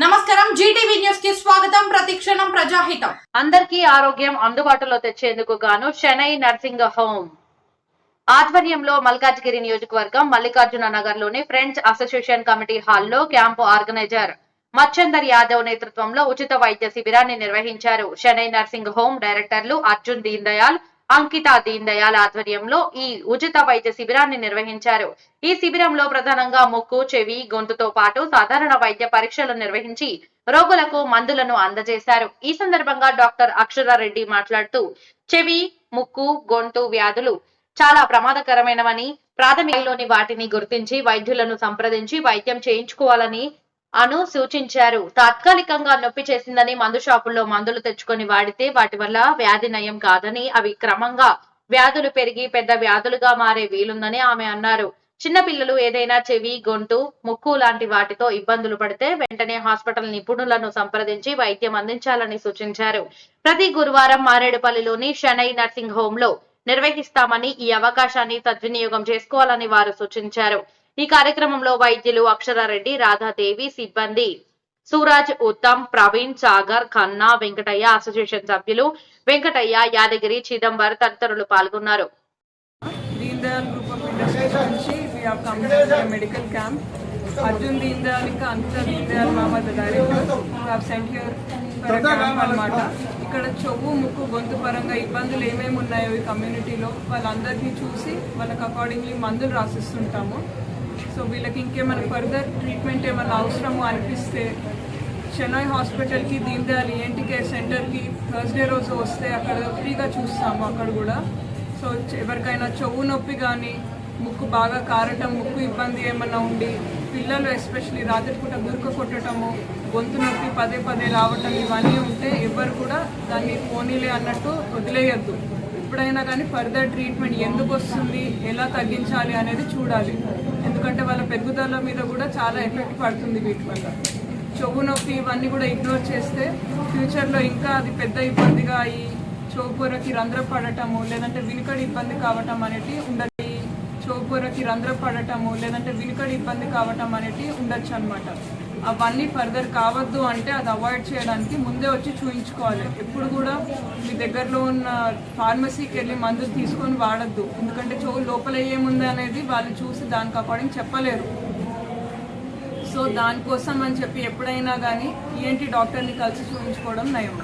నమస్కారం జీటీవీ న్యూస్కి స్వాగతం. ప్రతిక్షణం ప్రజాహితం. అందరికి ఆరోగ్యం అందుబాటులో తెచ్చేందుకు గాను చెన్నై నర్సింగ్ హోమ్. ఆధ్వర్యంలో మల్కాజ్గిరి నియోజకవర్గం మల్లికార్జున నగర్లోని ఫ్రెంచ్ అసోసియేషన్ కమిటీ హాల్లో క్యాంపు ఆర్గనైజర్ మచ్చందర్ యాదవ్ నేతృత్వంలో ఉచిత వైద్య శిబిరాన్ని నిర్వహించారు. చెన్నై నర్సింగ్ హోమ్ డైరెక్టర్లు అర్జున్ దీన్ దయాల్ అంకిత దీన్ దయాల్ ఆధ్వర్యంలో ఈ ఉచిత వైద్య శిబిరాన్ని నిర్వహించారు. ఈ శిబిరంలో ప్రధానంగా ముక్కు చెవి గొంతుతో పాటు సాధారణ వైద్య పరీక్షలు నిర్వహించి రోగులకు మందులను అందజేశారు. ఈ సందర్భంగా డాక్టర్ అక్షరారెడ్డి మాట్లాడుతూ చెవి ముక్కు గొంతు వ్యాధులు చాలా ప్రమాదకరమైనవని ప్రాథమికలోని వాటిని గుర్తించి వైద్యులను సంప్రదించి వైద్యం చేయించుకోవాలని అను సూచించారు. తాత్కాలికంగా నొప్పి చేసిందని మందు షాపుల్లో మందులు తెచ్చుకొని వాడితే వాటి వల్ల వ్యాధి నయం కాదని అవి క్రమంగా వ్యాధులు పెరిగి పెద్ద వ్యాధులుగా మారే వీలుందని ఆమె అన్నారు. చిన్నపిల్లలు ఏదైనా చెవి గొంతు ముక్కు లాంటి వాటితో ఇబ్బందులు పడితే వెంటనే హాస్పిటల్ నిపుణులను సంప్రదించి వైద్యం అందించాలని సూచించారు. ప్రతి గురువారం మారేడుపల్లిలోని షనై నర్సింగ్ హోమ్లో నిర్వహిస్తామని ఈ అవకాశాన్ని సద్వినియోగం చేసుకోవాలని వారు సూచించారు. ఈ కార్యక్రమంలో వైద్యులు అక్షరారెడ్డి రాధాదేవి సిబ్బంది సూరాజ్ ఉత్తమ్ ప్రవీణ్ సాగర్ ఖన్నా వెంకటయ్య అసోసియేషన్ సభ్యులు వెంకటయ్య యాదగిరి చిదంబర్ తదితరులు పాల్గొన్నారు. మెడికల్ క్యాంప్ అర్జున్ దీన్ దయాల్ ఇంకా అంతర్ Deen Dayal Mohammed director sent here అనమాట ఇక్కడ చెవు ముక్కు గొంతు పరంగా ఇబ్బందులు ఏమేమి ఉన్నాయో ఈ కమ్యూనిటీలో వాళ్ళందరినీ చూసి వాళ్ళకి అకార్డింగ్లీ మందులు రాసిస్తుంటాము. సో వీళ్ళకి ఇంకేమైనా ఫర్దర్ ట్రీట్మెంట్ ఏమైనా అవసరము అనిపిస్తే చెన్నై హాస్పిటల్కి దీన్ దయాల్ ఈఎన్టీ కేర్ సెంటర్కి థర్స్డే రోజు వస్తే అక్కడ ఫ్రీగా చూస్తాము అక్కడ కూడా. సో ఎవరికైనా చెవు నొప్పి కానీ ముక్కు బాగా కారటం ముక్కు ఇబ్బంది ఏమైనా ఉండి పిల్లలు ఎస్పెషలీ రాత్రిపూట గురుక కొట్టడము గొంతు నొప్పి పదే పదే రావటం ఇవన్నీ ఉంటే ఎవరు కూడా దాన్ని పోనీలే అన్నట్టు వదిలేయద్దు. ఎప్పుడైనా కానీ ఫర్దర్ ట్రీట్మెంట్ ఎందుకు వస్తుంది ఎలా తగ్గించాలి అనేది చూడాలి. ఎందుకంటే వాళ్ళ పెరుగుదల మీద కూడా చాలా ఎఫెక్ట్ పడుతుంది వీటి వల్ల. చెవు నొప్పి ఇవన్నీ కూడా ఇగ్నోర్ చేస్తే ఫ్యూచర్లో ఇంకా అది పెద్ద ఇబ్బందిగా అయ్యి చోపూరకి రంధ్రం పడటము లేదంటే వినికడి ఇబ్బంది కావటం అనేది ఉండదు. చోపూరకి రంధ్రం పడటము లేదంటే వినికడి ఇబ్బంది కావటం అనేది ఉండొచ్చు అనమాట అవన్నీ ఫర్దర్ కావద్దు అంటే అది అవాయిడ్ చేయడానికి ముందే వచ్చి చూయించుకోవాలి. ఎప్పుడు కూడా మీ దగ్గరలో ఉన్న ఫార్మసీకి వెళ్ళి మందులు తీసుకొని వాడద్దు. ఎందుకంటే చెవు లోపల ఏముంది అనేది వాళ్ళు చూసి దానికి అకార్డింగ్ చెప్పలేరు. సో దానికోసం అని చెప్పి ఎప్పుడైనా కానీ ఈఎన్టీ డాక్టర్ని కలిసి చూపించుకోవడం నయం.